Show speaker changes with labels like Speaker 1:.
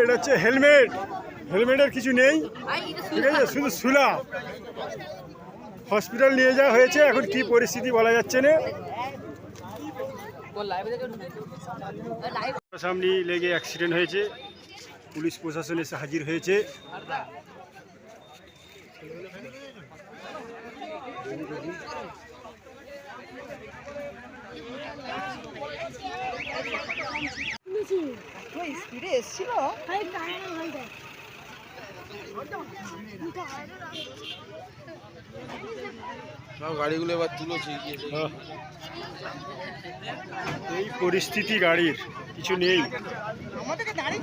Speaker 1: এটা হচ্ছে হেলমেট। হেলমেটের কিছু নেই। ঠিক আছে, শুধু সুলা। হসপিটাল নিয়ে যাওয়া হয়েছে। এখন কি পরিস্থিতি বলা যাচ্ছে না। সামনে লেগে অ্যাক্সিডেন্ট হয়েছে। পুলিশ প্রশাসন এসে হাজির হয়েছে।
Speaker 2: স্পিডে এসছিল
Speaker 3: সব গাড়িগুলো এবার তুলেছি
Speaker 1: আহ। এই পরিস্থিতি গাড়ির কিছু নেই।
Speaker 2: আমাদেরকে দাঁড়িয়ে